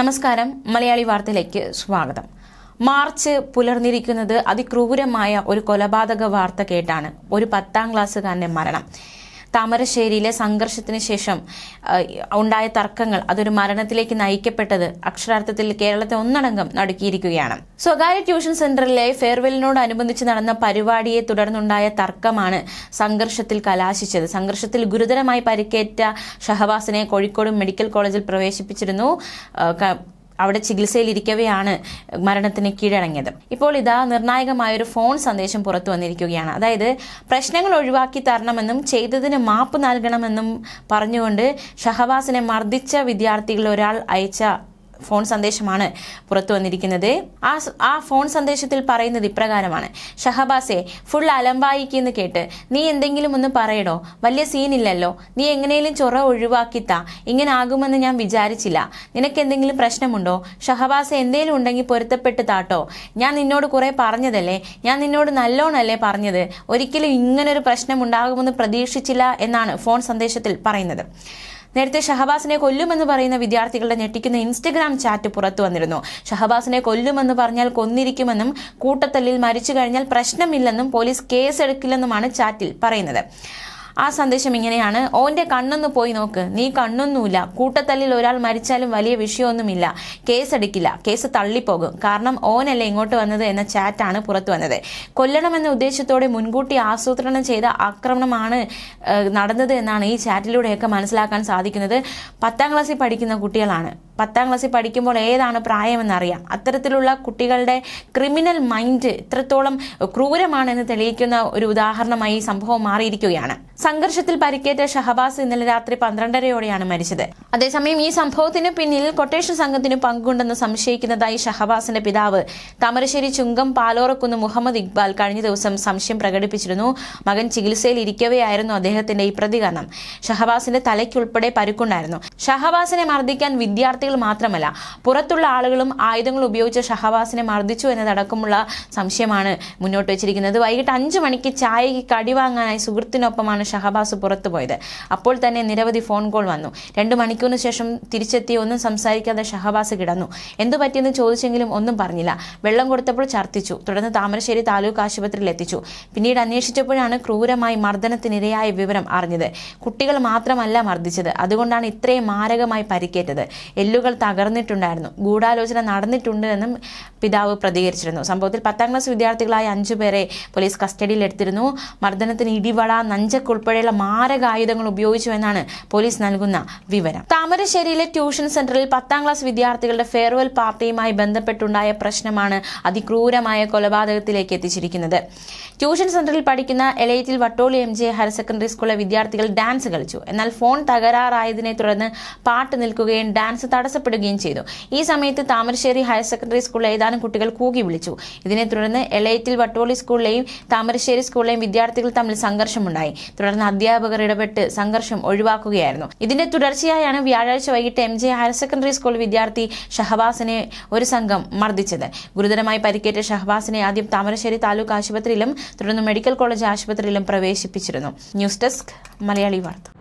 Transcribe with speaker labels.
Speaker 1: നമസ്കാരം. മലയാളി വാർത്തയിലേക്ക് സ്വാഗതം. മാർച്ച് പുലർന്നിരിക്കുന്നത് അതിക്രൂരമായ ഒരു കൊലപാതക വാർത്ത കേട്ടാണ് ഒരു പത്താം ക്ലാസ്സുകാരന്റെ മരണം. താമരശ്ശേരിയിലെ സംഘർഷത്തിന് ശേഷം ഉണ്ടായ തർക്കങ്ങൾ അതൊരു മരണത്തിലേക്ക് നയിക്കപ്പെട്ടത് അക്ഷരാർത്ഥത്തിൽ കേരളത്തെ ഒന്നടങ്കം നടുക്കിയിരിക്കുകയാണ്. സ്വകാര്യ ട്യൂഷൻ സെന്ററിലെ ഫെയർവെല്ലിനോടനുബന്ധിച്ച് നടന്ന പരിപാടിയെ തുടർന്നുണ്ടായ തർക്കമാണ് സംഘർഷത്തിൽ കലാശിച്ചത്. സംഘർഷത്തിൽ ഗുരുതരമായി പരിക്കേറ്റ ഷഹബാസിനെ കോഴിക്കോട് മെഡിക്കൽ കോളേജിൽ പ്രവേശിപ്പിച്ചിരുന്നു. അവിടെ ചികിത്സയിലിരിക്കവെയാണ് മരണത്തിന് കീഴടങ്ങിയത്. ഇപ്പോൾ ഇതാ നിർണായകമായ ഒരു ഫോൺ സന്ദേശം പുറത്തു വന്നിരിക്കുകയാണ്. അതായത് പ്രശ്നങ്ങൾ ഒഴിവാക്കി തരണമെന്നും ചെയ്തതിന് മാപ്പ് നൽകണമെന്നും പറഞ്ഞുകൊണ്ട് ഷഹബാസിനെ മർദ്ദിച്ച വിദ്യാർത്ഥികളിൽ ഒരാൾ അയച്ച ഫോൺ സന്ദേശമാണ് പുറത്തു വന്നിരിക്കുന്നത്. ആ ആ ഫോൺ സന്ദേശത്തിൽ പറയുന്നത് ഇപ്രകാരമാണ്. ഷഹബാസെ ഫുൾ അലമ്പായിക്കെന്ന് കേട്ട് നീ എന്തെങ്കിലും ഒന്ന് പറയടോ? വലിയ സീനില്ലല്ലോ നീ എങ്ങനെയും ചൊറ ഒഴിവാക്കിത്താ ഇങ്ങനെ ആകുമെന്ന് ഞാൻ വിചാരിച്ചില്ല. നിനക്ക് എന്തെങ്കിലും പ്രശ്നമുണ്ടോ? ഷഹബാസെ എന്തെങ്കിലും ഉണ്ടെങ്കിൽ പൊരുത്തപ്പെട്ട് താട്ടോ. ഞാൻ നിന്നോട് കുറെ പറഞ്ഞതല്ലേ? ഞാൻ നിന്നോട് നല്ലോണല്ലേ പറഞ്ഞത്? ഒരിക്കലും ഇങ്ങനൊരു പ്രശ്നം ഉണ്ടാകുമെന്ന് പ്രതീക്ഷിച്ചില്ല എന്നാണ് ഫോൺ സന്ദേശത്തിൽ പറയുന്നത്. നേരത്തെ ഷഹബാസിനെ കൊല്ലുമെന്ന് പറയുന്ന വിദ്യാർത്ഥികളുടെ ഞെട്ടിക്കുന്ന ഇൻസ്റ്റഗ്രാം ചാറ്റ് പുറത്തു വന്നിരുന്നു. ഷഹബാസിനെ കൊല്ലുമെന്ന് പറഞ്ഞാൽ കൊന്നിരിക്കുമെന്നും കൂട്ടത്തല്ലിൽ മരിച്ചു കഴിഞ്ഞാൽ പ്രശ്നമില്ലെന്നും പോലീസ് കേസെടുക്കില്ലെന്നുമാണ് ചാറ്റിൽ പറയുന്നത്. ആ സന്ദേശം ഇങ്ങനെയാണ്. ഓന്റെ കണ്ണൊന്ന് പോയി നോക്ക്. നീ കണ്ണൊന്നുമില്ല. കൂട്ടത്തല്ലിൽ ഒരാൾ മരിച്ചാലും വലിയ വിഷയമൊന്നുമില്ല. കേസെടുക്കില്ല കേസ് തള്ളിപ്പോകും. കാരണം ഓനല്ലേ ഇങ്ങോട്ട് വന്നത് എന്ന ചാറ്റാണ് പുറത്തു വന്നത്. കൊല്ലണമെന്ന ഉദ്ദേശത്തോടെ മുൻകൂട്ടി ആസൂത്രണം ചെയ്ത ആക്രമണമാണ് നടന്നത് എന്നാണ് ഈ ചാറ്റിലൂടെയൊക്കെ മനസ്സിലാക്കാൻ സാധിക്കുന്നത്. പത്താം ക്ലാസ്സിൽ പഠിക്കുന്ന കുട്ടികളാണ്. പത്താം ക്ലാസ്സിൽ പഠിക്കുമ്പോൾ ഏതാണ് പ്രായമെന്നറിയാം. അത്തരത്തിലുള്ള കുട്ടികളുടെ ക്രിമിനൽ മൈൻഡ് ഇത്രത്തോളം ക്രൂരമാണെന്ന് തെളിയിക്കുന്ന ഒരു ഉദാഹരണമായി ഈ സംഭവം മാറിയിരിക്കുകയാണ്. സംഘർഷത്തിൽ പരിക്കേറ്റ ഷഹബാസ് ഇന്നലെ രാത്രി പന്ത്രണ്ടരയോടെയാണ് മരിച്ചത്. അതേസമയം ഈ സംഭവത്തിന് പിന്നിൽ കൊട്ടേഷൻ സംഘത്തിന് പങ്കുണ്ടെന്ന് സംശയിക്കുന്നതായി ഷഹബാസിന്റെ പിതാവ് താമരശ്ശേരി ചുങ്കം പാലോറക്കുന്ന് മുഹമ്മദ് ഇക്ബാൽ കഴിഞ്ഞ ദിവസം സംശയം പ്രകടിപ്പിച്ചിരുന്നു. മകൻ ചികിത്സയിൽ ഇരിക്കവെയായിരുന്നു അദ്ദേഹത്തിന്റെ ഈ പ്രതികരണം. ഷഹബാസിന്റെ തലയ്ക്കുൾപ്പെടെ പരുക്കുണ്ടായിരുന്നു. ഷഹബാസിനെ മർദ്ദിക്കാൻ വിദ്യാർത്ഥികൾ മാത്രമല്ല പുറത്തുള്ള ആളുകളും ആയുധങ്ങൾ ഉപയോഗിച്ച് ഷഹബാസിനെ മർദ്ദിച്ചു എന്നതടക്കമുള്ള സംശയമാണ് മുന്നോട്ട് വെച്ചിരിക്കുന്നത്. വൈകിട്ട് അഞ്ചു മണിക്ക് ചായയ്ക്ക് കടി വാങ്ങാനായി സുഹൃത്തിനൊപ്പമാണ് ഷഹബാസ് പുറത്തുപോയത് അപ്പോൾ തന്നെ നിരവധി ഫോൺ കോൾ വന്നു. രണ്ട് മണിക്കൂറിന് ശേഷം തിരിച്ചെത്തി ഒന്നും സംസാരിക്കാതെ ഷഹബാസ് കിടന്നു. എന്തു പറ്റിയെന്ന് ചോദിച്ചെങ്കിലും ഒന്നും പറഞ്ഞില്ല. വെള്ളം കൊടുത്തപ്പോൾ ഛർദ്ദിച്ചു. തുടർന്ന് താമരശ്ശേരി താലൂക്ക് ആശുപത്രിയിൽ എത്തിച്ചു. പിന്നീട് അന്വേഷിച്ചപ്പോഴാണ് ക്രൂരമായി മർദ്ദനത്തിനിരയായ വിവരം അറിഞ്ഞത്. കുട്ടികൾ മാത്രമല്ല മർദ്ദിച്ചത്. അതുകൊണ്ടാണ് ഇത്രയും മാരകമായി പരിക്കേറ്റത്. എല്ലുകൾ തകർന്നിട്ടുണ്ടായിരുന്നു. ഗൂഢാലോചന നടന്നിട്ടുണ്ട് എന്നും പിതാവ് പ്രതികരിച്ചിരുന്നു. സംഭവത്തിൽ പത്താം ക്ലാസ് വിദ്യാർത്ഥികളായ അഞ്ചു പേരെ പോലീസ് കസ്റ്റഡിയിൽ എടുത്തിരുന്നു മർദ്ദനത്തിന് ഇടിവള നഞ്ചക്ക് ഉൾപ്പെടെയുള്ള മാരകായുധങ്ങൾ ഉപയോഗിച്ചു എന്നാണ് പോലീസ് നൽകുന്ന വിവരം. താമരശ്ശേരിയിലെ ട്യൂഷൻ സെന്ററിൽ പത്താം ക്ലാസ് വിദ്യാർത്ഥികളുടെ ഫെയർവെൽ പാർട്ടിയുമായി ബന്ധപ്പെട്ടുണ്ടായ പ്രശ്നമാണ് അതിക്രൂരമായ കൊലപാതകത്തിലേക്ക് എത്തിച്ചിരിക്കുന്നത്. ട്യൂഷൻ സെന്ററിൽ പഠിക്കുന്ന എലൈറ്റിൽ Vattoli M J higher secondary സ്കൂളിലെ വിദ്യാർത്ഥികൾ ഡാൻസ് കളിച്ചു. എന്നാൽ ഫോൺ തകരാറായതിനെ തുടർന്ന് പാട്ട് നിൽക്കുകയും ഡാൻസ് തടസ്സപ്പെടുകയും ചെയ്തു. ഈ സമയത്ത് താമരശ്ശേരി ഹയർ സെക്കൻഡറി സ്കൂളിലെ ഏതാനും കുട്ടികൾ കൂകി വിളിച്ചു. ഇതിനെ തുടർന്ന് എലൈറ്റിൽ വട്ടോളി സ്കൂളിലെയും താമരശ്ശേരി സ്കൂളിലെയും വിദ്യാർത്ഥികൾ തമ്മിൽ സംഘർഷമുണ്ടായി. തുടർന്ന് അധ്യാപകർ ഇടപെട്ട് സംഘർഷം ഒഴിവാക്കുകയായിരുന്നു. ഇതിന്റെ തുടർച്ചയായാണ് വ്യാഴാഴ്ച വൈകിട്ട് M J higher secondary school വിദ്യാർത്ഥി ഷഹബാസിനെ ഒരു സംഘം മർദ്ദിച്ചത്. ഗുരുതരമായി പരിക്കേറ്റ ഷഹബാസിനെ ആദ്യം താമരശ്ശേരി താലൂക്ക് ആശുപത്രിയിലും തുടർന്ന് മെഡിക്കൽ കോളേജ് ആശുപത്രിയിലും പ്രവേശിപ്പിച്ചിരുന്നു. ന്യൂസ് ഡെസ്ക് മലയാളി വാർത്ത.